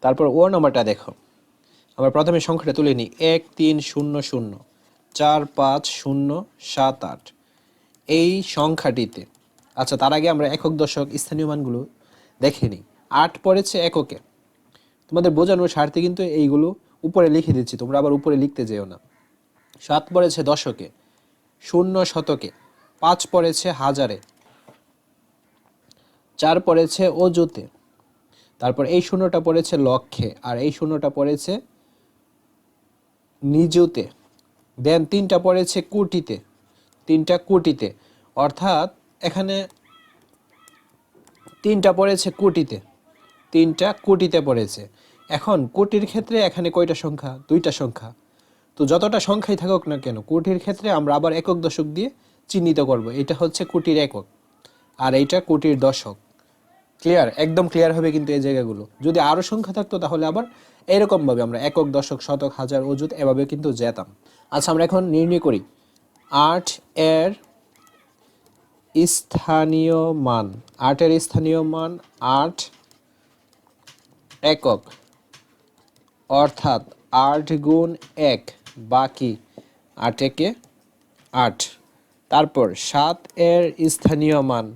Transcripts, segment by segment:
তারপর ও নাম্বারটা দেখো। আমরা প্রথমে সংখ্যাটা তুলে নিই। এক, তিন, শূন্য শূন্য। চার, পাঁচ, শূন্য, সাত, আট। এই সংখ্যাটিতে। আচ্ছা তার আগে আমরা একক দশক স্থানীয় মানগুলো দেখে নিই। আট পড়েছে এককে। তোমাদের বোঝানোর স্বার্থে কিন্তু এইগুলো উপরে লিখে দিচ্ছি। তোমরা আবার উপরে লিখতে যেও না। সাত পড়েছে দশকে। শূন্য শতকে। পাঁচ পড়েছে হাজারে। চার পড়েছে অজুতে। তারপর এই শূন্যটা পড়েছে লক্ষ্যে, আর এই শূন্যটা পড়েছে নিজুতে দেন তিনটা পড়েছে কোটিতে, তিনটা কোটিতে। অর্থাৎ এখানে তিনটা পড়েছে কোটিতে, তিনটা কোটিতে পড়েছে। এখন কোটির ক্ষেত্রে এখানে কয়টা সংখ্যা? দুইটা সংখ্যা। তো যতটা সংখ্যাই থাকুক না কেন, কোটির ক্ষেত্রে আমরা আবার একক দশক দিয়ে চিহ্নিত করব। এটা হচ্ছে কোটির একক, আর এইটা কোটির দশক। ক্লিয়ার একদম ক্লিয়ার হবে কিন্তু এই জায়গাগুলো। যদি আরও সংখ্যা থাকতো তাহলে আবার এরকমভাবে আমরা একক, দশক, শতক, হাজার, অযুত এভাবে কিন্তু যেতাম। আচ্ছা আমরা এখন নির্ণয় করি। আট এর স্থানীয় মান। আটের স্থানীয় মান আট একক। অর্থাৎ আট গুণ এক, বাকি আট একে আট। তারপর সাত এর স্থানীয় মান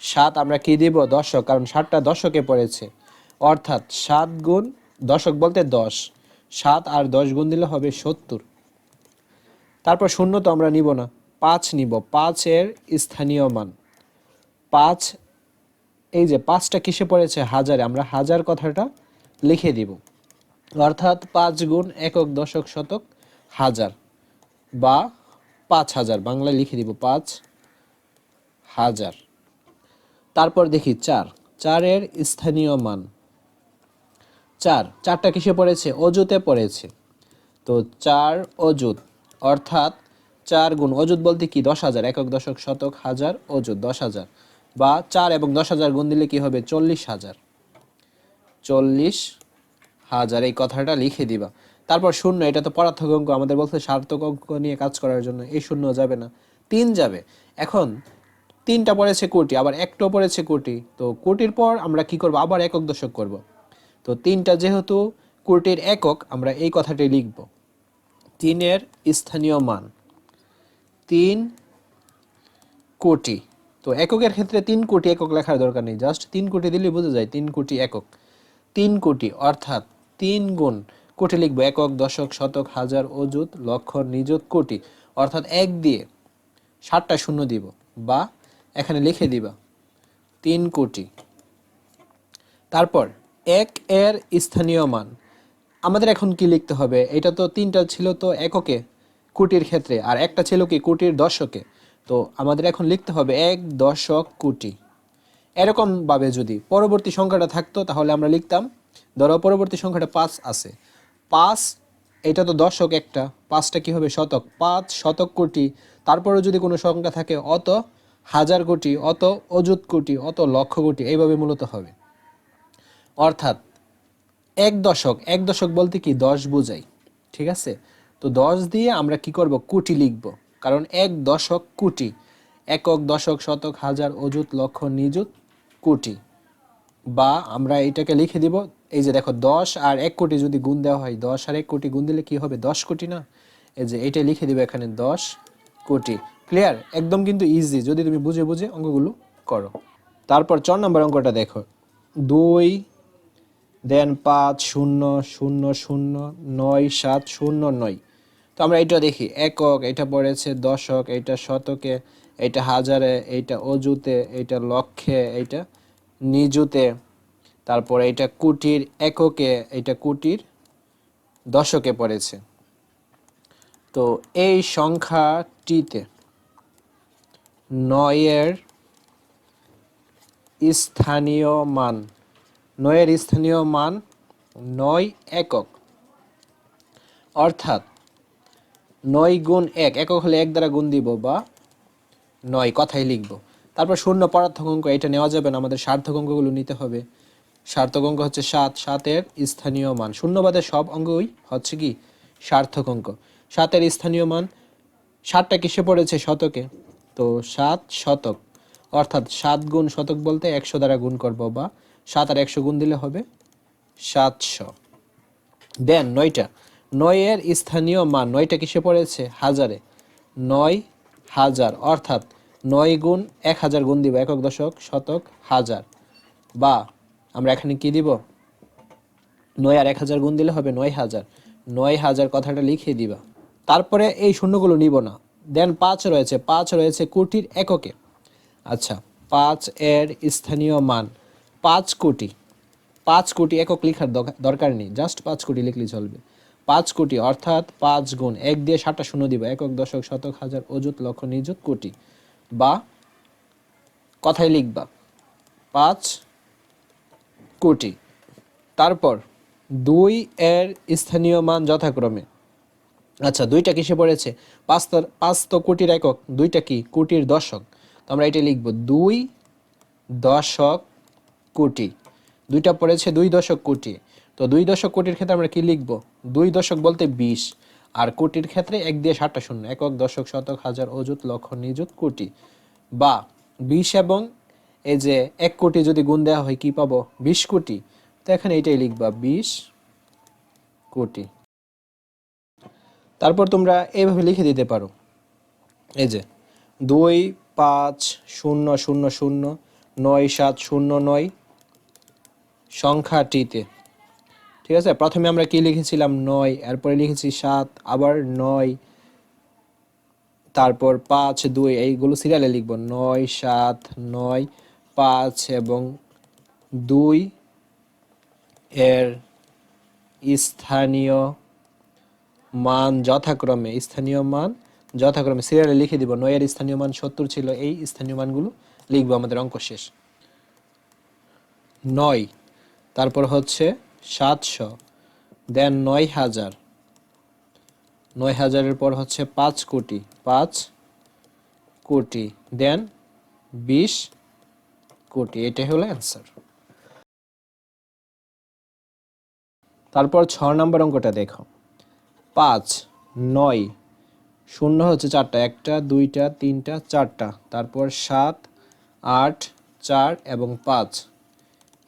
সাত আমরা কি দিব? দশক, কারণ সাতটা দশকে পড়েছে। অর্থাৎ সাত গুণ দশক বলতে দশ। সাত আর দশ গুণ দিলে হবে সত্তর। তারপর শূন্য তো আমরা নিব না। পাঁচ নিব। পাঁচের স্থানীয় মান। পাঁচ, এই যে পাঁচটা কিসে পড়েছে? হাজারে। আমরা হাজার কথাটা লিখে দিব। অর্থাৎ পাঁচ গুণ একক দশক শতক হাজার বা পাঁচ হাজার। বাংলায় লিখে দিব পাঁচ হাজার। তারপর দেখি চার। চারের স্থানীয় মান। চার, চারটা কিসে পড়েছে? অজুতে পড়েছে। তো চার অজুত অর্থাৎ চার গুণ অজুত বলতে কি? দশ হাজার, একক, দশক, শতক, হাজার অজুত দশ হাজার। বা চার এবং দশ হাজার গুণ দিলে কি হবে? চল্লিশ হাজার। চল্লিশ হাজার, এই কথাটা লিখে দিবা। তারপর শূন্য, এটা তো পরার্থক অঙ্ক, আমাদের বলছে সার্থক অঙ্ক নিয়ে কাজ করার জন্য। এই শূন্য যাবে না। তিন যাবে। এখন তিনটা পড়েছে কোটি আবার একটাও পড়েছে কোটি তো কোটির পর আমরা কি করব? আবার একক দশক করব। তো তিনটা যেহেতু কোটির একক, আমরা এই কথাটি লিখব। তিনের স্থানীয় মান। তিন কোটি তো এককের ক্ষেত্রে তিন কোটি একক লেখার দরকার নেই। জাস্ট তিন কোটি দিলে বোঝা যায় তিন কোটি একক। তিন কোটি অর্থাৎ তিন গুণ কোটি লিখব একক, দশক, শতক, হাজার, অযুত, লক্ষ, নিযুত কোটি অর্থাৎ এক দিয়ে ষাটটা শূন্য দিব বা এখানে লিখে দিবা, তিন কোটি। তারপর, এক এর স্থানীয় মান। আমাদের এখন কি লিখতে হবে? এটা তো তিনটা ছিল তো এককে কোটির ক্ষেত্রে, আর একটা ছিল কি কোটির দশকে। তো আমাদের এখন লিখতে হবে এক দশক কোটি। এরকমভাবে যদি পরবর্তী সংখ্যাটা থাকতো, তাহলে আমরা লিখতাম, ধরো পরবর্তী সংখ্যাটা পাঁচ আছে। পাঁচ, এটা তো দশক একটা, পাঁচটা কি হবে শতক? পাঁচ শতক কোটি। তারপরেও যদি কোনো সংখ্যা থাকে অত হাজার কোটি, অত অযুত কোটি, অত লক্ষ কোটি, এইভাবে মূলত হবে। অর্থাৎ এক দশক এক দশক বলতে কি দশ বোঝাই, ঠিক আছে? তো দশ দিয়ে আমরা কি করব? কোটি লিখব। কারণ এক দশক কোটি, একক দশক, শতক, হাজার, অযুত, লক্ষ, নিযুত, কোটি। বা আমরা এটাকে লিখে দিব, এই যে দেখো দশ আর এক কোটি যদি গুণ দেওয়া হয়, দশ আর এক কোটি গুণ দিলে কি হবে? দশ কোটি না? এই যে এটা লিখে দিবে এখানে দশ কোটি। ক্লিয়ার একদম কিন্তু ইজি যদি তুমি বুঝে বুঝে অঙ্কগুলো করো। তারপর চার নম্বর অঙ্কটা দেখো। দুই দেন পাঁচ, শূন্য শূন্য শূন্য, নয়, সাত, শূন্য, নয়। তো আমরা এটা দেখি, একক, এটা পড়েছে দশক, এটা শতকে, এটা হাজারে এইটা অজুতে এইটা লক্ষে এইটা নিজুতে তারপর এইটা কুটির এককে এইটা কুটির দশকে পড়েছে। তো এই সংখ্যাটিতে নয়ের স্থানীয় মান। নয়ের স্থানীয় মান নয় একক। অর্থাৎ নয় গুণ এক। একক হলে এক দ্বারা গুণ দিব বা নয় কথাই লিখব। তারপর শূন্য পরার্থক অঙ্ক, এটা নেওয়া যাবে না। আমাদের সার্থক অঙ্কগুলো নিতে হবে। সার্থক অঙ্ক হচ্ছে সাত। সাতের স্থানীয় মান। শূন্যবাদের সব অঙ্কই হচ্ছে কি? সার্থক অঙ্ক। সাতের স্থানীয় মান, সাতটা কিসে পড়েছে? শতকে। তো সাত শতক। অর্থাৎ সাত গুণ শতক বলতে একশো দ্বারা গুণ করব বা সাত আর একশো গুণ দিলে হবে সাতশো। দেন নয়টা। নয়ের স্থানীয় মান, নয়টা কিসে পড়েছে? হাজারে। নয় হাজার। অর্থাৎ নয় গুণ এক হাজার গুণ দিব, একক দশক শতক হাজার। বা আমরা এখানে কি দিব? নয় আর এক হাজার গুণ দিলে হবে নয় হাজার। নয় হাজার কথাটা লিখে দিবা। তারপরে এই শূন্যগুলো নিব না। দেন পাঁচ রয়েছে পাঁচ রয়েছে কোটির এককে। আচ্ছা পাঁচ এর স্থানীয় মান, পাঁচ কোটি পাঁচ কোটি একক লেখার দরকা- দরকার নেই জাস্ট পাঁচ কোটি লিখলে চলবে। পাঁচ কোটি অর্থাৎ পাঁচ গুণ, এক দিয়ে সাতটা শূন্য দিব, একক, দশক, শতক, হাজার, অযুত, লক্ষ, নিযুত, কোটি। বা কথায় লিখবা, পাঁচ কোটি। তারপর দুই এর স্থানীয় মান যথাক্রমে আচ্ছা দুইটা কিসে পড়েছে? পাঁচ তো পাঁচ তো কোটির একক, দুইটা কি? কোটির দশক। তো আমরা এটা লিখব, দুই দশক কোটি। দুইটা পড়েছে দুই দশক কোটি। তো দুই দশক কোটির ক্ষেত্রে আমরা কি লিখব? দুই দশক বলতে বিশ। আর কোটির ক্ষেত্রে এক দিয়ে ষাটটা শূন্য। একক, দশক, শতক, হাজার, অযুত, লক্ষ, নিযুত, কোটি। বা বিশ এবং এই যে এক কোটি যদি গুণ দেওয়া হয়, কি পাবো? বিশ কোটি। তো এখানে এইটাই লিখবা, বিশ কোটি। তারপর তোমরা এইভাবে লিখে দিতে পারো। এই যে, দুই, পাঁচ, শূন্য শূন্য শূন্য, নয়, সাত, শূন্য, নয়, সংখ্যাটিতে। ঠিক আছে? প্রথমে আমরা কি লিখেছিলাম? নয়, এরপরে লিখেছি সাত, আবার নয়, তারপর পাঁচ, দুই, এইগুলো সিরিয়ালে লিখব। নয়, সাত, নয়, পাঁচ এবং দুই এর স্থানীয় মান যথাক্রমে, স্থানীয় মান যথাক্রমে সিরিয়ালে লিখে দিব, নয়ের স্থানীয় মান সত্তর ছিল, এই স্থানীয় মানগুলো লিখব, আমাদের অঙ্ক শেষ। নয়, তারপর হচ্ছে সাতশো দেন নয় হাজার। নয় হাজারের পর হচ্ছে পাঁচ কোটি পাঁচ কোটি দেন বিশ কোটি, এটাই হলো অ্যান্সার তারপর ছ নম্বর অঙ্কটা দেখো। পাঁচ, নয়, শূন্য হচ্ছে চারটা, একটা, দুইটা, তিনটা, চারটা, তারপর সাত, আট, চার এবং পাঁচ।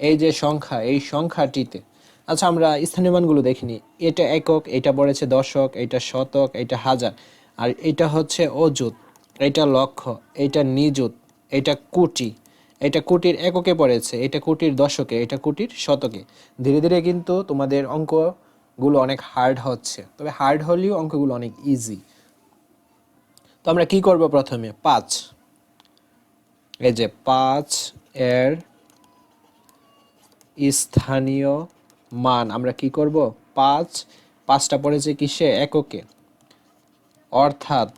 এই যে সংখ্যা, এই সংখ্যাটিতে। আচ্ছা আমরা স্থানীয় মানগুলো দেখিনি এটা একক, এটা পড়েছে দশক, এটা শতক, এটা হাজার। আর এটা হচ্ছে অযুত, এটা লক্ষ, এটা নিযুত, এটা কোটি। এটা কোটির এককে পড়েছে, এটা কোটির দশকে, এটা কোটির শতকে। ধীরে ধীরে কিন্তু তোমাদের অঙ্কগুলো অনেক হার্ড হচ্ছে। তবে হার্ড হলেও অঙ্কগুলো অনেক ইজি তো আমরা কি করব প্রথমে? পাঁচ। এই যে পাঁচ এর স্থানীয় মান আমরা কি করব? পাঁচ, পাঁচটা পড়েছে কিসে? এককে। অর্থাৎ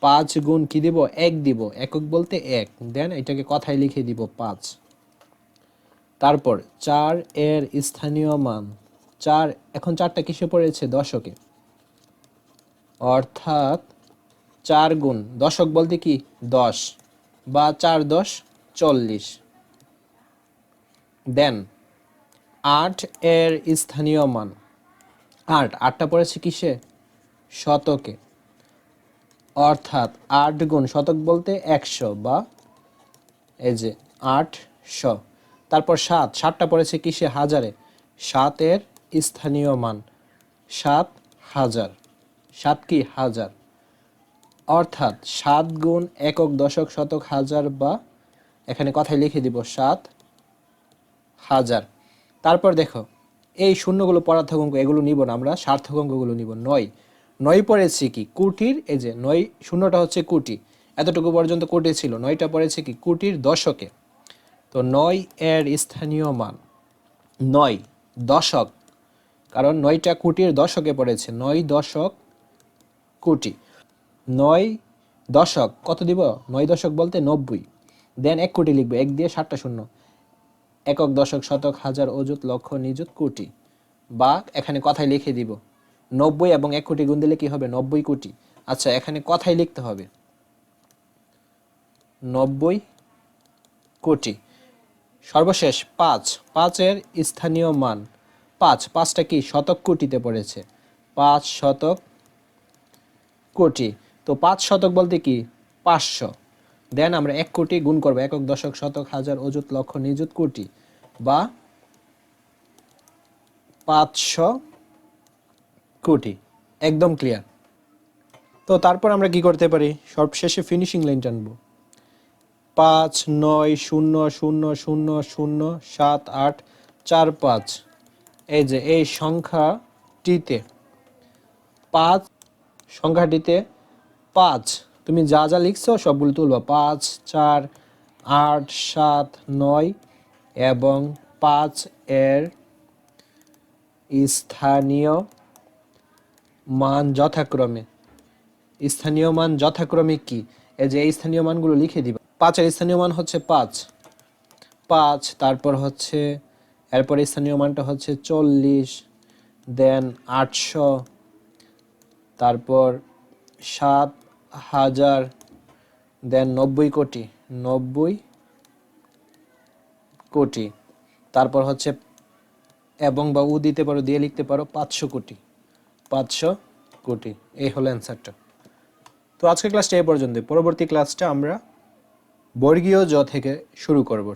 পাঁচ গুণ কি দিব? এক দিব। একক বলতে এক। দেন এটাকে কথায় লিখে দিব পাঁচ। তারপর চার এর স্থানীয় মান। চার, এখন চারটা কিসে পড়েছে? দশকে। অর্থাৎ চার গুণ, দশক বলতে কি? দশ। বা চার দশ, চল্লিশ। দেন, আট এর স্থানীয় মান। আট, আটটা পড়েছে কিসে? শতকে। অর্থাৎ আট গুণ শতক বলতে একশো বা এই যে আটশো। তারপর সাত, সাতটা পড়েছে কিসে? হাজারে। সাতের স্থানীয় মান সাত হাজার। সাত কি হাজার? অর্থাৎ সাত গুণ একক দশক শতক হাজার বা এখানে কথায় লিখে দিব সাত হাজার। তারপর দেখো, এই শূন্যগুলো পরার্থক অঙ্ক, এগুলো নিব না আমরা, সার্থক অঙ্কগুলো নিব নয়। নয় পড়েছে কি? কুটির, এই যে নয়, শূন্যটা হচ্ছে কুটি। এতটুকু পর্যন্ত কোটি ছিল, নয়টা পড়েছে কি? কুটির দশকে। তো নয় এর স্থানীয় মান নয় দশক কারণ নয়টা কোটির দশকে পড়েছে, নয় দশক কোটি। নয় দশক, কত দিব? নয় দশক বলতে নব্বই। দেন এক কোটি লিখবে, এক দিয়ে ষাটটা শূন্য। একক দশক, শতক, হাজার, অযুত, লক্ষ, নিযুত, কোটি। বা এখানে কথায় লিখে দিব, নব্বই এবং এক কোটি গুণ দিলে কি হবে? নব্বই কোটি। আচ্ছা এখানে কথাই লিখতে হবে, নব্বই কোটি। সর্বশেষ, পাঁচ। পাঁচের স্থানীয় মান। পাঁচ, পাঁচটা কি শতক কোটিতে পড়েছে? পাঁচ শতক কোটি। তো পাঁচ শতক বলতে কি? পাঁচশো। দেন আমরা এক কোটি গুণ করব, একক দশক, শতক, হাজার, অযুত, লক্ষ, নিযুত কোটি বা পাঁচশো কোটি। একদম ক্লিয়ার তো তারপর আমরা কি করতে পারি? সবশেষে ফিনিশিং লাইন টানবো পাঁচ, নয়, শূন্য শূন্য শূন্য শূন্য, সাত, আট, চার, পাঁচ। এই যে, এই সংখ্যাটিতে, পাঁচ সংখ্যাটিতে পাঁচ। তুমি যা যা লিখছো সবগুলো তুলবা। পাঁচ, চার, আট, সাত, নয় এবং পাঁচ এর স্থানীয় মান যথাক্রমে। স্থানীয় মান যথাক্রমে কি? এই যে, এই স্থানীয় মানগুলো লিখে দিবা। পাঁচের স্থানীয় মান হচ্ছে পাঁচ। পাঁচ, তারপর হচ্ছে এরপর স্থানীয় মানটা হচ্ছে চল্লিশ দেন আটশো, তারপর সাত হাজার দেন নব্বই কোটি নব্বই কোটি, তারপর হচ্ছে এবং বা উ দিতে পারো, দিয়ে লিখতে পারো পাঁচশো কোটি পাঁচশো কোটি, এই হলো অ্যান্সারটা তো আজকের ক্লাসটা এই পর্যন্ত পরবর্তী ক্লাসটা আমরা বর্গীয় জ থেকে শুরু করব।